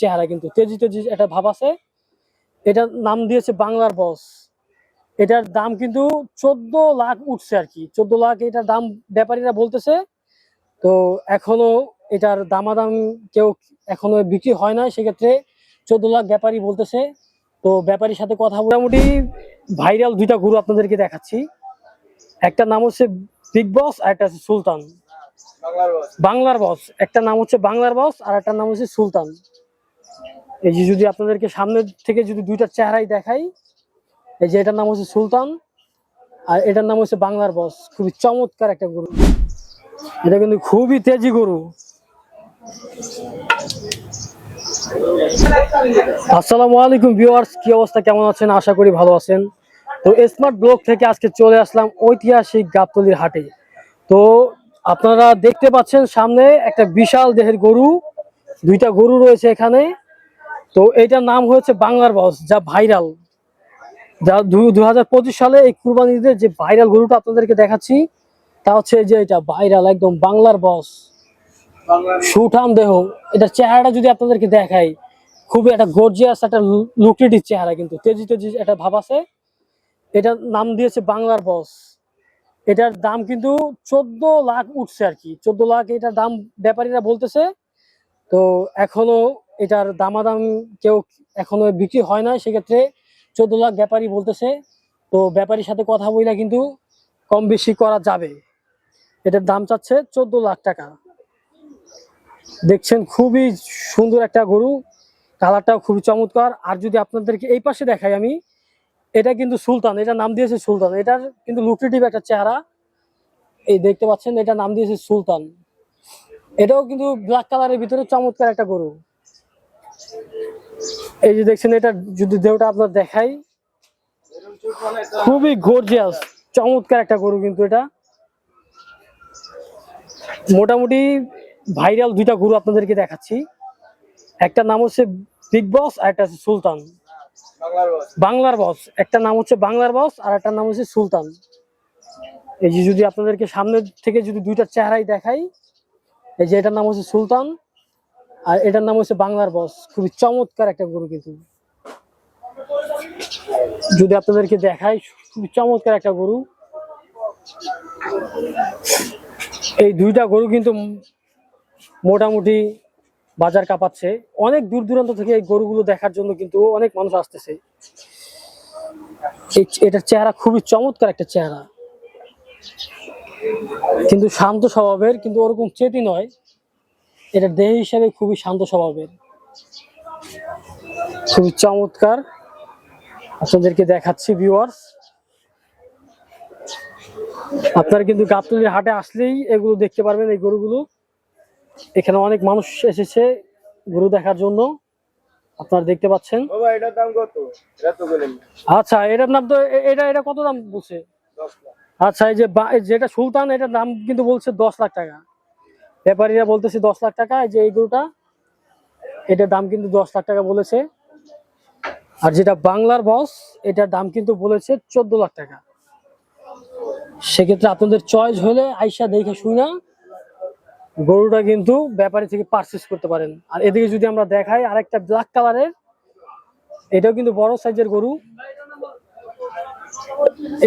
চেহারা কিন্তু। তেজি তেজি একটা ভাব আছে। এটার নাম দিয়েছে বাংলার বস। এটার দাম কিন্তু চোদ্দ লাখ উঠছে আর কি। চোদ্দ লাখ এটার দাম ব্যাপারীরা বলতেছে। তো এখনও এটার দামাদাম কেউ এখনও বিক্রি হয় না সেক্ষেত্রে চোদ্দ লাখ ব্যাপারী বলতেছে। তো ব্যাপারীর সাথে কথা মোটামুটি ভাইরাল দুইটা গরু আপনাদেরকে দেখাচ্ছি। একটা নাম হচ্ছে বিগ বস আর একটা হচ্ছে সুলতান। বাংলার বস। একটা নাম হচ্ছে বাংলার বস আর একটা নাম হচ্ছে সুলতান। এই যে যদি আপনাদেরকে সামনে থেকে যদি দুইটা চেহারাই দেখাই, এই যে এটার নাম হচ্ছে সুলতান, আর এটার নাম হচ্ছে বাংলার বস। খুবই চমৎকার একটা গরু। এটা কিন্তু খুবই তেজি গরু। আসসালামু আলাইকুম ভিউয়ার্স, কি অবস্থা, কেমন আছেন? আশা করি ভালো আছেন। তো স্মার্ট ব্লগ থেকে আজকে চলে আসলাম ঐতিহাসিক গাবতলির হাটে। তো আপনারা দেখতে পাচ্ছেন সামনে একটা বিশাল দেহের গরু। দুইটা গরু রয়েছে এখানে। তো এইটার নাম হয়েছে বাংলার বস যা ভাইরাল যা দু হাজার পঁচিশ সালে এই কুরবানিদের যে ভাইরাল গরুটা আপনাদেরকে দেখাচ্ছি, তা হচ্ছে যে এটা ভাইরাল একদম বাংলার বস সুঠাম দেহ। এটা চেহারাটা যদি আপনাদেরকে দেখাই, খুবই একটা গর্জিয়াস একটা লুক্রেটিভ চেহারা কিন্তু, তেজি তেজি একটা ভাব আছে। এটার নাম দিয়েছে বাংলার বস এটার দাম কিন্তু চোদ্দ লাখ উঠছে আর কি, চোদ্দ লাখ এটার দাম ব্যাপারীরা বলতেছে। তো এখনও এটার দামাদাম কেউ এখনও বিক্রি হয় না সেক্ষেত্রে চোদ্দ লাখ ব্যাপারী বলতেছে। তো ব্যাপারীর সাথে কথা বইলে কিন্তু কম বেশি করা যাবে। এটার দাম চাচ্ছে চোদ্দ লাখ টাকা। দেখছেন খুবই সুন্দর একটা গরু, কালারটাও খুবই চমৎকার। আর যদি আপনাদেরকে এই পাশে দেখাই আমি, এটা কিন্তু সুলতান এটা নাম দিয়েছে সুলতান। এটার কিন্তু লুক্রেটিভ একটা চেহারা। এই দেখতে পাচ্ছেন এটা নাম দিয়েছে সুলতান। এটাও কিন্তু ব্ল্যাক কালারের ভিতরে চমৎকার একটা গরু। এই যে দেখছেন, এটা যদি দেহটা আপনার দেখাই, খুবই গর্জিয়াস চমৎকার একটা গরু কিন্তু এটা। মোটামুটি ভাইরাল দুইটা গরু আপনাদেরকে দেখাচ্ছি। একটা নাম হচ্ছে বিগ বস আর একটা হচ্ছে সুলতান বাংলার বস একটা নাম হচ্ছে বাংলার বস আর একটা নাম হচ্ছে সুলতান এই যে যদি আপনাদেরকে সামনে থেকে যদি দুইটা চেহারাই দেখাই, এই যে এটার নাম হচ্ছে সুলতান আর এটার নাম হচ্ছে বাংলার বস খুবই চমৎকার একটা গরু কিন্তু। যদি আপনাদেরকে দেখাই, খুবই চমৎকার একটা গরু। এই দুইটা গরু কিন্তু মোটামুটি বাজার কাঁপাচ্ছে। অনেক দূর দূরান্ত থেকে এই গরুগুলো দেখার জন্য কিন্তু অনেক মানুষ আসতেছে। এটার চেহারা খুবই চমৎকার একটা চেহারা। কিন্তু শান্ত স্বভাবের, কিন্তু ওরকম চেতি নয়। এটা দেহ হিসাবে খুবই শান্ত স্বভাবের। খুবই চমৎকার। আপনাদেরকে দেখাচ্ছি ভিউয়ার্স আপনারা কিন্তু গাবতলির হাটে আসলেই এগুলো দেখতে পারবেন এই গরুগুলো। এখানে অনেক মানুষ এসেছে গরু দেখার জন্য। আপনারা দেখতে পাচ্ছেন। আচ্ছা এটার নাম তো এটা এটা কত দাম বলছে? আচ্ছা এই যে যেটা সুলতান এটার দাম কিন্তু বলছে দশ লাখ টাকা। ব্যাপারীরা বলতেছে দশ লাখ টাকা যে এই গরুটা, এটার দাম কিন্তু দশ লাখ টাকা বলেছে। আর যেটা বাংলার বস, এটার দাম কিন্তু বলেছে চোদ্দ লাখ টাকা। সেক্ষেত্রে আপনাদের চয়েস হলে আইসা দেখে শুনা গরুটা কিন্তু ব্যাপারী থেকে পারচেস করতে পারেন। আর এদিকে যদি আমরা দেখাই আরেকটা ব্ল্যাক কালারের এটাও কিন্তু বড় সাইজের গরু।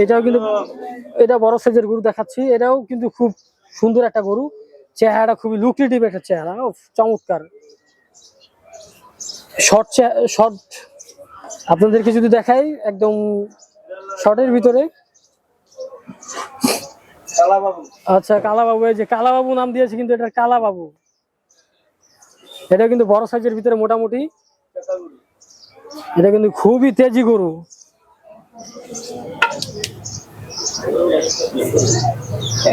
এটাও কিন্তু, এটা বড় সাইজের গরু দেখাচ্ছি, এটাও কিন্তু খুব সুন্দর একটা গরু। চেহারাটা খুবই লুক্রেটিভ একটা চেহারা চমৎকার। শর্ট শর্ট আপনাদেরকে যদি দেখাই একদম শর্টের ভিতরে। আচ্ছা কালাবাবু এই যে কালাবাবু নাম দিয়েছে কিন্তু এটা কালাবাবু। এটা কিন্তু বড় সাইজের ভিতরে মোটামুটি। এটা কিন্তু খুবই তেজি গরু।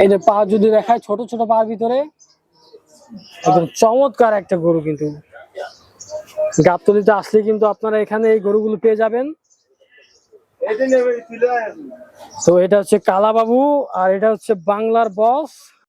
এই যে পা যদি দেখায় ছোট ছোট পার ভিতরে একদম চমৎকার একটা গরু কিন্তু। গাবতলিতে আসলে কিন্তু আপনারা এখানে এই গরুগুলো পেয়ে যাবেন। তো এটা হচ্ছে কালাবাবু আর এটা হচ্ছে বাংলার বস।